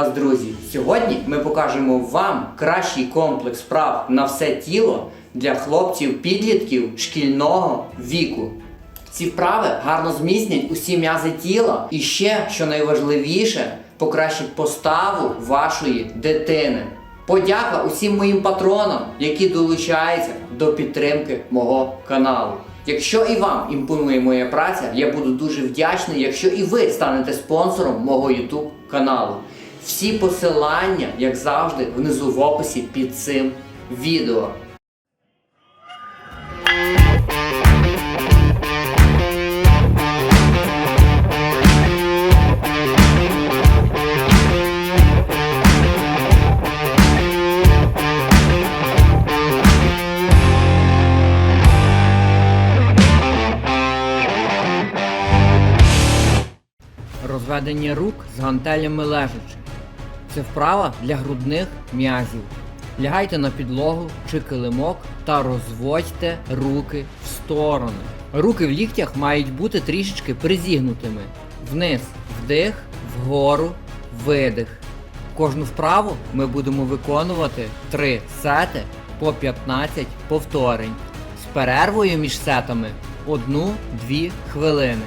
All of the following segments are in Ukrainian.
вас, друзі! Сьогодні ми покажемо вам кращий комплекс вправ на все тіло для хлопців-підлітків шкільного віку. Ці вправи гарно зміцнять усі м'язи тіла і ще, що найважливіше, покращить поставу вашої дитини. Подяка усім моїм патронам, які долучаються до підтримки мого каналу. Якщо і вам імпонує моя праця, я буду дуже вдячний, якщо і ви станете спонсором мого YouTube каналу. Всі посилання, як завжди, внизу в описі під цим відео. Розведення рук з гантелями лежачи. Це вправа для грудних м'язів. Лягайте на підлогу чи килимок та розводьте руки в сторони. Руки в ліктях мають бути трішечки призігнутими. Вниз вдих, вгору видих. Кожну вправу ми будемо виконувати 3 сети по 15 повторень з перервою між сетами 1-2 хвилини.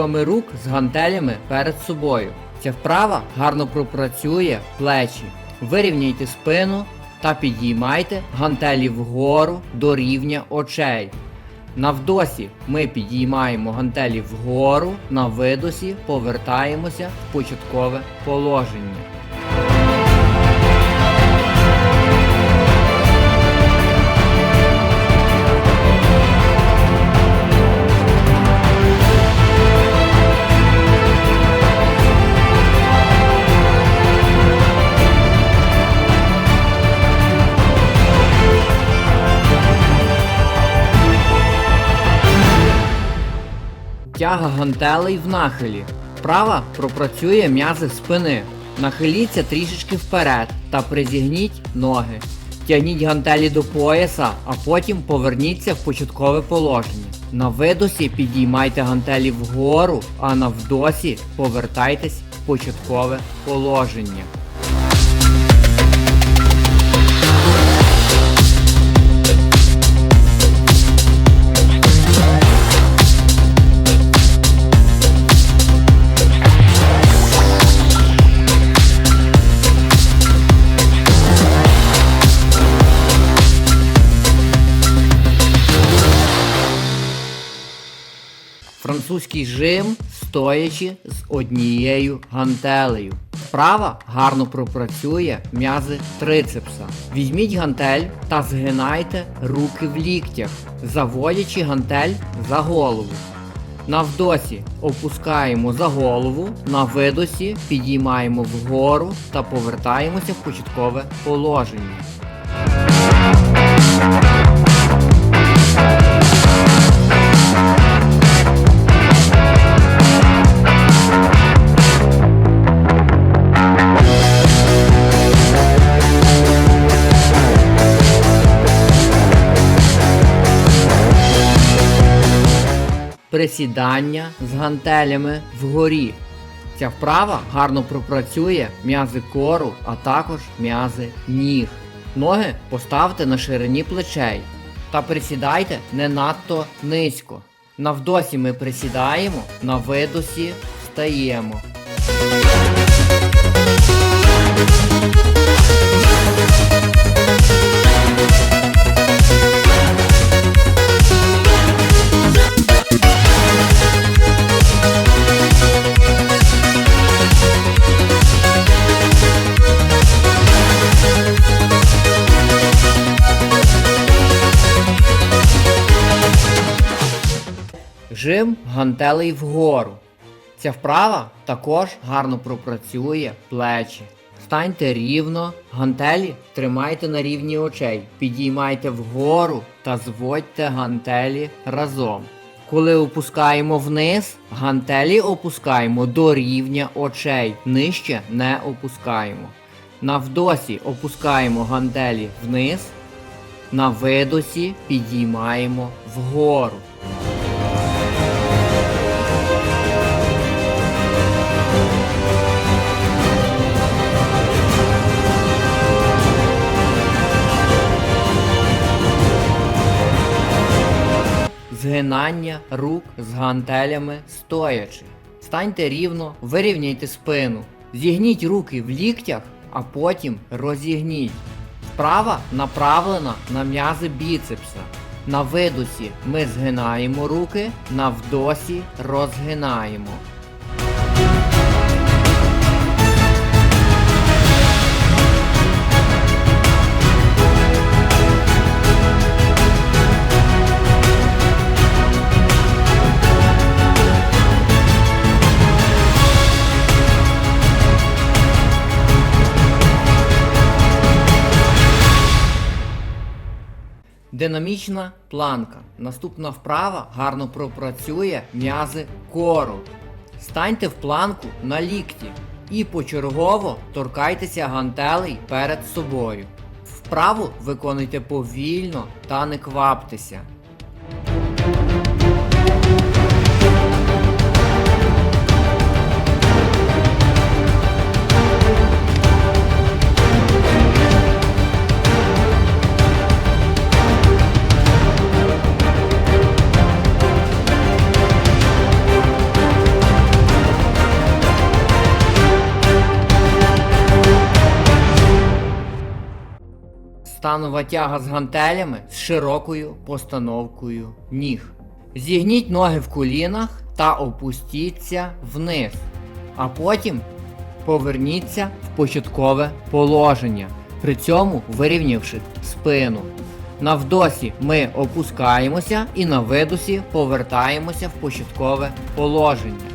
Підйоми рук з гантелями перед собою. Ця вправа гарно пропрацює плечі. Вирівняйте спину та підіймайте гантелі вгору до рівня очей. На вдосі ми підіймаємо гантелі вгору, на видосі повертаємося в початкове положення. Тяга гантелей в нахилі. Права пропрацює м'язи спини. Нахиліться трішечки вперед та призігніть ноги. Тягніть гантелі до пояса, а потім поверніться в початкове положення. На видосі підіймайте гантелі вгору, а на вдосі повертайтесь в початкове положення. Французький жим стоячи з однією гантелею. Вправа гарно пропрацює м'язи трицепса. Візьміть гантель та згинайте руки в ліктях, заводячи гантель за голову. На вдосі опускаємо за голову, на видосі підіймаємо вгору та повертаємося в початкове положення. Присідання з гантелями вгорі. Ця вправа гарно пропрацює м'язи кору, а також м'язи ніг. Ноги поставте на ширині плечей та присідайте не надто низько. На вдосі ми присідаємо, на видосі встаємо. Жим гантелей вгору. Ця вправа також гарно пропрацює плечі. Станьте рівно, гантелі тримайте на рівні очей, підіймайте вгору та зводьте гантелі разом. Коли опускаємо вниз, гантелі опускаємо до рівня очей. Нижче не опускаємо. На вдосі опускаємо гантелі вниз, на видосі підіймаємо вгору. Згинання рук з гантелями стоячи. Станьте рівно, вирівняйте спину. Зігніть руки в ліктях, а потім розігніть. Вправа направлена на м'язи біцепса. На видосі ми згинаємо руки, на вдосі розгинаємо. Динамічна планка. Наступна вправа гарно пропрацює м'язи кору. Станьте в планку на лікті і почергово торкайтеся гантелей перед собою. Вправу виконуйте повільно та не кваптеся. Станова тяга з гантелями з широкою постановкою ніг. Зігніть ноги в колінах та опустіться вниз. А потім поверніться в початкове положення, при цьому вирівнявши спину. На вдосі ми опускаємося і на видосі повертаємося в початкове положення.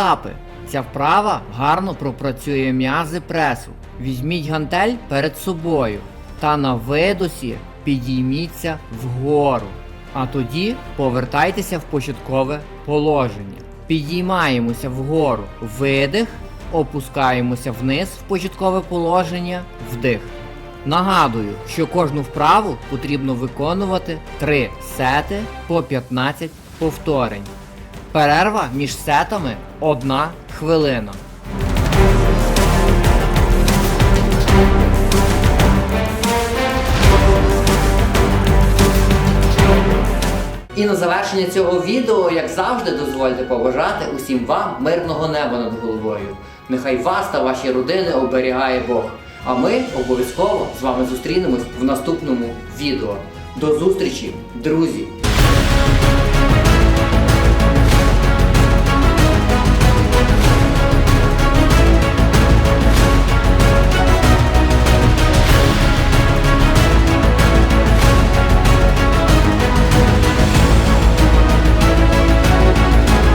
Сітапи. Ця вправа гарно пропрацює м'язи пресу. Візьміть гантель перед собою та на видосі підійміться вгору. А тоді повертайтеся в початкове положення. Підіймаємося вгору видих, опускаємося вниз в початкове положення, вдих. Нагадую, що кожну вправу потрібно виконувати 3 сети по 15 повторень. Перерва між сетами 1 хвилина. І на завершення цього відео, як завжди, дозвольте побажати усім вам мирного неба над головою. Нехай вас та ваші родини оберігає Бог. А ми обов'язково з вами зустрінемось в наступному відео. До зустрічі, друзі!